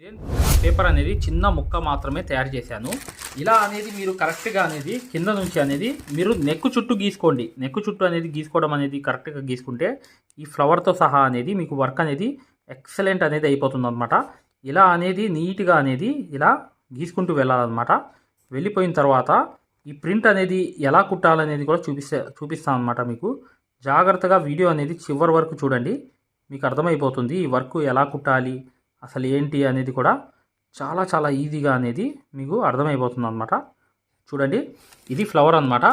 ఇదేం పేపర్ అనేది చిన్న ముక్క మాత్రమే తయారు చేశాను. ఇలా అనేది మీరు కరెక్ట్గా అనేది కింద నుంచి అనేది మీరు నెక్కు చుట్టూ గీసుకోండి. నెక్కు చుట్టూ అనేది గీసుకోవడం అనేది కరెక్ట్గా గీసుకుంటే ఈ ఫ్లవర్తో సహా అనేది మీకు వర్క్ అనేది ఎక్సలెంట్ అనేది అయిపోతుంది అనమాట ఇలా అనేది నీట్గా అనేది ఇలా గీసుకుంటూ వెళ్ళాలన్నమాట. వెళ్ళిపోయిన తర్వాత ఈ ప్రింట్ అనేది ఎలా కుట్టాలనేది కూడా చూపిస్తే చూపిస్తాను అనమాట మీకు. జాగ్రత్తగా వీడియో అనేది చివరి వరకు చూడండి. మీకు అర్థమైపోతుంది ఈ వర్క్ ఎలా కుట్టాలి అసలు ఏంటి అనేది కూడా చాలా చాలా ఈజీగా అనేది మీకు అర్థమైపోతుంది అనమాట చూడండి ఇది ఫ్లవర్ అనమాట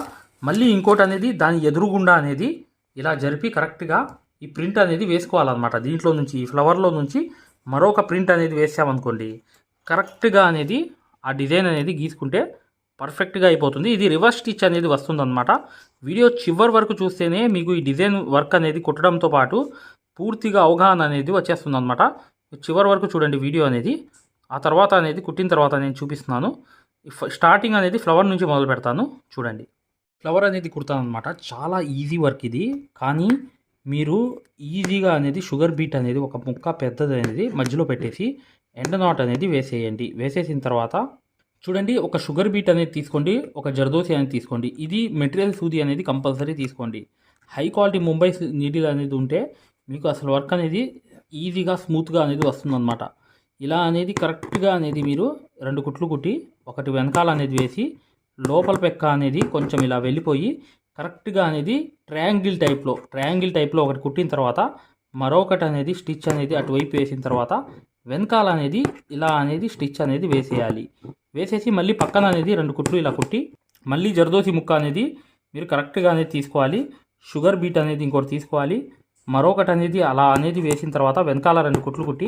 మళ్ళీ ఇంకోటి అనేది దాని ఎదురుగుండా అనేది ఇలా జరిపి కరెక్ట్గా ఈ ప్రింట్ అనేది వేసుకోవాలన్నమాట. దీంట్లో నుంచి ఈ ఫ్లవర్లో నుంచి మరొక ప్రింట్ అనేది వేసామనుకోండి కరెక్ట్గా అనేది ఆ డిజైన్ అనేది గీసుకుంటే పర్ఫెక్ట్గా అయిపోతుంది. ఇది రివర్స్ స్టిచ్ అనేది వస్తుందన్నమాట. వీడియో చివరి వరకు చూస్తేనే మీకు ఈ డిజైన్ వర్క్ అనేది కుట్టడంతో పాటు పూర్తిగా అవగాహన అనేది వచ్చేస్తుంది అనమాట చివరి వరకు చూడండి వీడియో అనేది. ఆ తర్వాత అనేది కుట్టిన తర్వాత నేను చూపిస్తున్నాను. స్టార్టింగ్ అనేది ఫ్లవర్ నుంచి మొదలు పెడతాను. చూడండి. ఫ్లవర్ అనేది కుడతాను అనమాట చాలా ఈజీ వర్క్ ఇది. కానీ మీరు ఈజీగా అనేది షుగర్ బీట్ అనేది ఒక ముక్క పెద్దది అనేది మధ్యలో పెట్టేసి ఎండ నాట్ అనేది వేసేయండి. వేసేసిన తర్వాత చూడండి ఒక షుగర్ బీట్ అనేది తీసుకోండి ఒక జర్దోసి అనేది తీసుకోండి. ఇది మెటీరియల్ సూది అనేది కంపల్సరీ తీసుకోండి. హై క్వాలిటీ ముంబై నీడిల్ అనేది ఉంటే మీకు అసలు వర్క్ అనేది ఈజీగా స్మూత్గా అనేది వస్తుందన్నమాట. ఇలా అనేది కరెక్ట్గా అనేది మీరు రెండు కుట్లు కుట్టి ఒకటి వెనకాల అనేది వేసి లోపల పెక్క అనేది కొంచెం ఇలా వెళ్ళిపోయి కరెక్ట్గా అనేది ట్రయాంగిల్ టైప్లో ట్రయాంగిల్ టైప్లో ఒకటి కుట్టిన తర్వాత మరొకటి అనేది స్టిచ్ అనేది అటువైపు వేసిన తర్వాత వెనకాల అనేది ఇలా అనేది స్టిచ్ అనేది వేసేయాలి. వేసేసి మళ్ళీ పక్కన అనేది రెండు కుట్లు ఇలా కుట్టి మళ్ళీ జరదోసి ముక్క అనేది మీరు కరెక్ట్గా అనేది తీసుకోవాలి. షుగర్ బీట్ అనేది ఇంకోటి తీసుకోవాలి. మరొకటి అనేది అలా అనేది వేసిన తర్వాత వెనకాల రెండు కుట్లు కుట్టి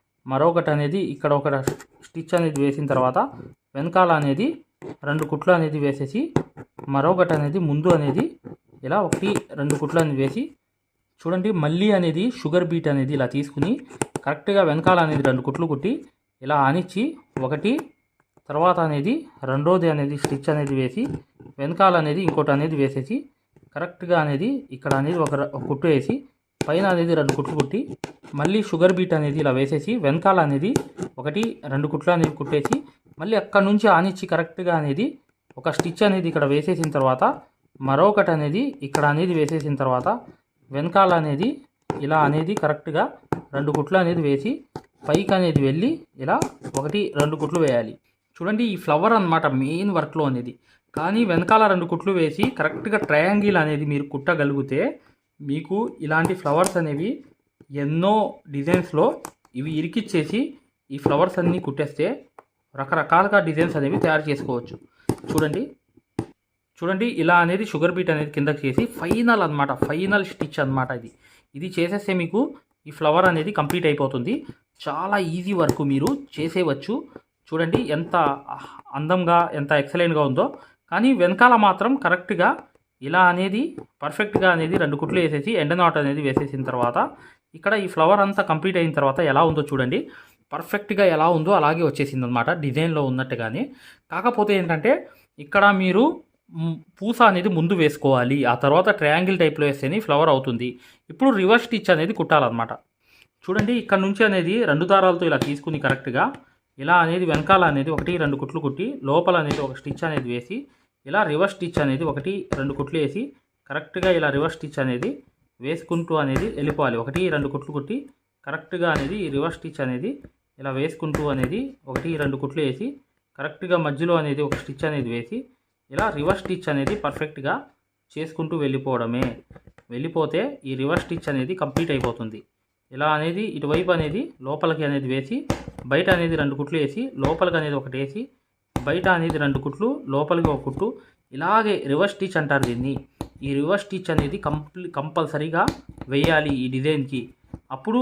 మరొకటి అనేది ఇక్కడ ఒక స్టిచ్ అనేది వేసిన తర్వాత వెనకాల అనేది రెండు కుట్లు అనేది వేసేసి మరొకటి అనేది ముందు అనేది ఇలా ఒకటి రెండు కుట్లు అనేది వేసి చూడండి మళ్ళీ అనేది షుగర్ బీట్ అనేది ఇలా తీసుకుని కరెక్ట్గా వెనకాల అనేది రెండు కుట్లు కుట్టి ఇలా ఆనిచ్చి ఒకటి తర్వాత అనేది రెండోది అనేది స్టిచ్ అనేది వేసి వెనకాల అనేది ఇంకోటి అనేది వేసేసి కరెక్ట్గా అనేది ఇక్కడ అనేది ఒక ఒక కుట్టు వేసి పైన అనేది రెండు కుట్లు కుట్టి మళ్ళీ షుగర్ బీట్ అనేది ఇలా వేసేసి వెనకాల అనేది ఒకటి రెండు కుట్లు అనేది కుట్టేసి మళ్ళీ అక్కడ నుంచి ఆనిచ్చి కరెక్ట్గా అనేది ఒక స్టిచ్ అనేది ఇక్కడ వేసేసిన తర్వాత మరొకటి అనేది ఇక్కడ అనేది వేసేసిన తర్వాత వెనకాల అనేది ఇలా అనేది కరెక్ట్గా రెండు కుట్లు అనేది వేసి పైకి అనేది వెళ్ళి ఇలా ఒకటి రెండు కుట్లు వేయాలి. చూడండి ఈ ఫ్లవర్ అన్నమాట మెయిన్ వర్క్లో అనేది. కానీ వెనకాల రెండు కుట్లు వేసి కరెక్ట్గా ట్రయాంగిల్ అనేది మీరు కుట్టగలిగితే మీకు ఇలాంటి ఫ్లవర్స్ అనేవి ఎన్నో డిజైన్స్లో ఇవి ఇరికిచ్చేసి ఈ ఫ్లవర్స్ అన్నీ కుట్టేస్తే రకరకాలుగా డిజైన్స్ అనేవి తయారు చేసుకోవచ్చు. చూడండి. చూడండి ఇలా అనేది షుగర్ బీట్ అనేది కిందకి చేసి ఫైనల్ అనమాట ఫైనల్ స్టిచ్ అన్నమాట ఇది. ఇది చేసేస్తే మీకు ఈ ఫ్లవర్ అనేది కంప్లీట్ అయిపోతుంది. చాలా ఈజీ వర్క్ మీరు చేసేవచ్చు చూడండి ఎంత అందంగా ఎంత ఎక్సలెంట్గా ఉందో. కానీ వెనకాల మాత్రం కరెక్ట్గా ఇలా అనేది పర్ఫెక్ట్గా అనేది రెండు కుట్లు వేసేసి ఎండ నాట్ అనేది వేసేసిన తర్వాత ఇక్కడ ఈ ఫ్లవర్ అంతా కంప్లీట్ అయిన తర్వాత ఎలా ఉందో చూడండి. పర్ఫెక్ట్గా ఎలా ఉందో అలాగే వచ్చేసింది అనమాట డిజైన్లో ఉన్నట్టుగానే కాకపోతే ఏంటంటే ఇక్కడ మీరు పూస అనేది ముందు వేసుకోవాలి ఆ తర్వాత ట్రయాంగిల్ టైప్లో వేస్తేనే ఫ్లవర్ అవుతుంది. ఇప్పుడు రివర్స్ స్టిచ్ అనేది కుట్టాలన్నమాట. చూడండి ఇక్కడ నుంచి అనేది రెండు దారాలతో ఇలా తీసుకుని కరెక్ట్గా ఇలా అనేది వెనకాల అనేది ఒకటి రెండు కుట్లు కుట్టి లోపల అనేది ఒక స్టిచ్ అనేది వేసి ఇలా రివర్స్ స్టిచ్ అనేది ఒకటి రెండు కుట్లు వేసి కరెక్ట్గా ఇలా రివర్స్ స్టిచ్ అనేది వేసుకుంటూ అనేది వెళ్ళిపోవాలి. ఒకటి రెండు కుట్లు కుట్టి కరెక్ట్గా అనేది ఈ రివర్స్ స్టిచ్ అనేది ఇలా వేసుకుంటూ అనేది ఒకటి రెండు కుట్లు వేసి కరెక్ట్గా మధ్యలో అనేది ఒక స్టిచ్ అనేది వేసి ఇలా రివర్స్ స్టిచ్ అనేది పర్ఫెక్ట్గా చేసుకుంటూ వెళ్ళిపోవడమే. వెళ్ళిపోతే ఈ రివర్స్ స్టిచ్ అనేది కంప్లీట్ అయిపోతుంది. ఇలా అనేది ఇటువైపు అనేది లోపలికి అనేది వేసి బయట అనేది రెండు కుట్లు వేసి లోపలికి అనేది ఒకటి వేసి బయట అనేది రెండు కుట్లు లోపలికి ఒక కుట్టు. ఇలాగే రివర్స్ స్టిచ్ అంటారు దీన్ని. ఈ రివర్స్ స్టిచ్ అనేది కంప్లీ కంపల్సరీగా వేయాలి ఈ డిజైన్కి అప్పుడు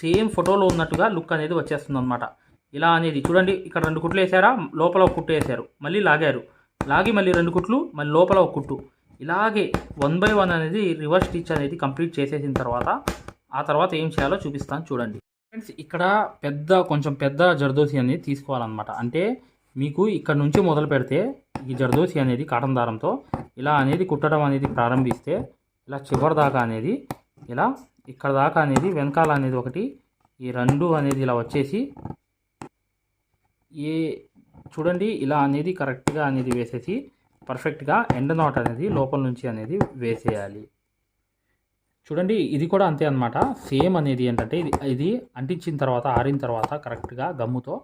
సేమ్ ఫోటోలో ఉన్నట్టుగా లుక్ అనేది వచ్చేస్తుంది అనమాట ఇలా అనేది చూడండి ఇక్కడ రెండు కుట్లు వేసారా? లోపల ఒక కుట్టు వేసారు. మళ్ళీ లాగారు. లాగి మళ్ళీ రెండు కుట్లు మళ్ళీ లోపల ఒక కుట్టు. ఇలాగే వన్ బై వన్ అనేది రివర్స్ స్టిచ్ అనేది కంప్లీట్ చేసేసిన తర్వాత ఆ తర్వాత ఏం చేయాలో చూపిస్తాను చూడండి. ఫ్రెండ్స్ ఇక్కడ పెద్ద కొంచెం పెద్ద జర్దోసి అనేది తీసుకోవాలన్నమాట. అంటే మీకు ఇక్కడ నుంచి మొదలు పెడితే ఈ జర్దోసి అనేది కాటన్ దారంతో ఇలా అనేది కుట్టడం అనేది ప్రారంభిస్తే ఇలా చివరి దాకా అనేది ఇలా ఇక్కడ దాకా అనేది వెనకాల అనేది ఒకటి ఈ రెండు అనేది ఇలా వచ్చేసి ఏ చూడండి ఇలా అనేది కరెక్ట్గా అనేది వేసేసి పర్ఫెక్ట్గా ఎండ్ నాట్ అనేది లోపల నుంచి అనేది వేసేయాలి. చూడండి ఇది కూడా అంతే అనమాట సేమ్ అనేది ఏంటంటే ఇది ఇది అంటించిన తర్వాత ఆరిన తర్వాత కరెక్ట్గా గమ్ముతో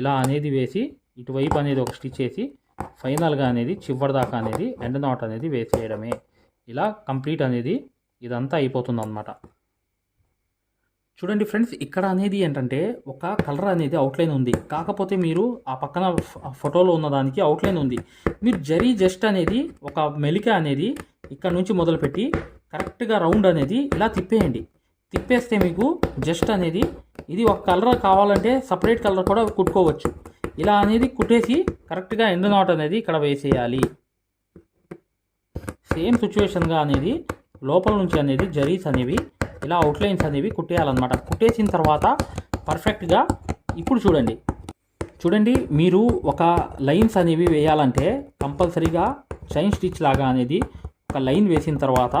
ఇలా అనేది వేసి ఇటువైపు అనేది ఒక స్టిచ్ వేసి ఫైనల్గా అనేది చివరి దాకా అనేది ఎండ్ నాట్ అనేది వేసేయడమే. ఇలా కంప్లీట్ అనేది ఇదంతా అయిపోతుంది అనమాట చూడండి ఫ్రెండ్స్ ఇక్కడ అనేది ఏంటంటే ఒక కలర్ అనేది అవుట్లైన్ ఉంది. కాకపోతే మీరు ఆ పక్కన ఫోటోలో ఉన్న దానికి అవుట్లైన్ ఉంది. మీరు జరీ జస్ట్ అనేది ఒక మెలిక అనేది ఇక్కడ నుంచి మొదలుపెట్టి కరెక్ట్గా రౌండ్ అనేది ఇలా తిప్పేయండి. తిప్పేస్తే మీకు జస్ట్ అనేది ఇది ఒక కలర్ కావాలంటే సపరేట్ కలర్ కూడా కుట్టుకోవచ్చు. ఇలా అనేది కుట్టేసి కరెక్ట్గా ఎండ్ నాట్ అనేది ఇక్కడ వేసేయాలి. సేమ్ సిచ్యువేషన్గా అనేది లోపల నుంచి అనేది జరీస్ అనేవి ఇలా అవుట్లైన్స్ అనేవి కుట్టేయాలన్నమాట. కుట్టేసిన తర్వాత పర్ఫెక్ట్గా ఇప్పుడు చూడండి. చూడండి మీరు ఒక లైన్స్ అనేవి వేయాలంటే కంపల్సరీగా చైన్ స్టిచ్ లాగా అనేది ఒక లైన్ వేసిన తర్వాత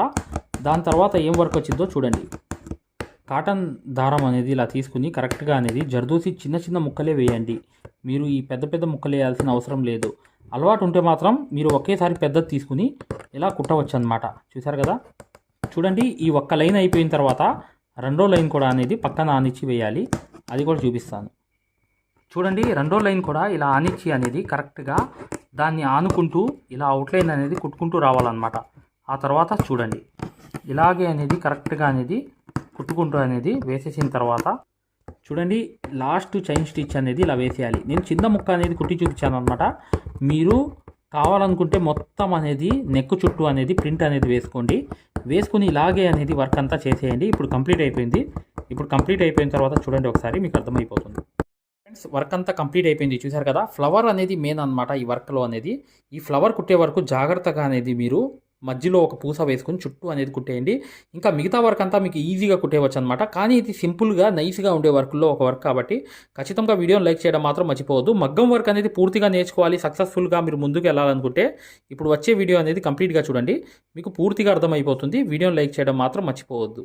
దాని తర్వాత ఏం వర్క్ వచ్చిందో చూడండి. కాటన్ దారం అనేది ఇలా తీసుకుని కరెక్ట్గా అనేది జర్దోసి చిన్న చిన్న ముక్కలే వేయండి. మీరు ఈ పెద్ద పెద్ద ముక్కలు వేయాల్సిన అవసరం లేదు. అలవాటు ఉంటే మాత్రం మీరు ఒకేసారి పెద్దది తీసుకుని ఇలా కుట్టవచ్చు అనమాట చూసారు కదా? చూడండి ఈ ఒక్క లైన్ అయిపోయిన తర్వాత రెండో లైన్ కూడా అనేది పక్కన ఆనిచ్చి వేయాలి. అది కూడా చూపిస్తాను. చూడండి రెండో లైన్ కూడా ఇలా ఆనిచ్చి అనేది కరెక్ట్గా దాన్ని ఆనుకుంటూ ఇలా అవుట్లైన్ అనేది కుట్టుకుంటూ రావాలన్నమాట. ఆ తర్వాత చూడండి. ఇలాగే అనేది కరెక్ట్గా అనేది కుట్టుకుంటూ అనేది వేసేసిన తర్వాత చూడండి లాస్ట్ చైన్ స్టిచ్ అనేది ఇలా వేసేయాలి. నేను చిన్న ముక్క అనేది కుట్టి చూపించాను అనమాట మీరు కావాలనుకుంటే మొత్తం అనేది నెక్ చుట్టూ అనేది ప్రింట్ అనేది వేసుకోండి. వేసుకుని ఇలాగే అనేది వర్క్ అంతా చేసేయండి. ఇప్పుడు కంప్లీట్ అయిపోయింది. ఇప్పుడు కంప్లీట్ అయిపోయిన తర్వాత చూడండి ఒకసారి మీకు అర్థమైపోతుంది. ఫ్రెండ్స్ వర్క్ అంతా కంప్లీట్ అయిపోయింది. చూసారు కదా? ఫ్లవర్ అనేది మెయిన్ అనమాట ఈ వర్క్లో అనేది. ఈ ఫ్లవర్ కుట్టే వరకు జాగ్రత్తగా అనేది మీరు మధ్యలో ఒక పూస వేసుకుని చుట్టూ అనేది కుట్టేయండి. ఇంకా మిగతా వర్క్ అంతా మీకు ఈజీగా కుట్టేయవచ్చు అనమాట కానీ ఇది సింపుల్గా నైస్గా ఉండే వర్క్లో ఒక వర్క్ కాబట్టి ఖచ్చితంగా వీడియోని లైక్ చేయడం మాత్రం మర్చిపోవద్దు. మగ్గం వర్క్ అనేది పూర్తిగా నేర్చుకోవాలి సక్సెస్ఫుల్గా మీరు ముందుకు వెళ్ళాలనుకుంటే ఇప్పుడు వచ్చే వీడియో అనేది కంప్లీట్గా చూడండి. మీకు పూర్తిగా అర్థమైపోతుంది. వీడియోని లైక్ చేయడం మాత్రం మర్చిపోవద్దు.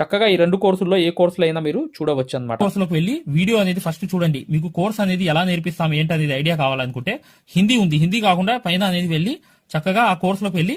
చక్కగా ఈ రెండు కోర్సుల్లో ఏ కోర్సులో అయినా మీరు చూడవచ్చు అనమాట కోర్సులోకి వెళ్ళి వీడియో అనేది ఫస్ట్ చూడండి. మీకు కోర్స్ అనేది ఎలా నేర్పిస్తాం ఏంటి అనేది ఐడియా కావాలనుకుంటే హిందీ ఉంది. హిందీ కాకుండా పైన అనేది వెళ్ళి చక్కగా ఆ కోర్సులోకి వెళ్ళి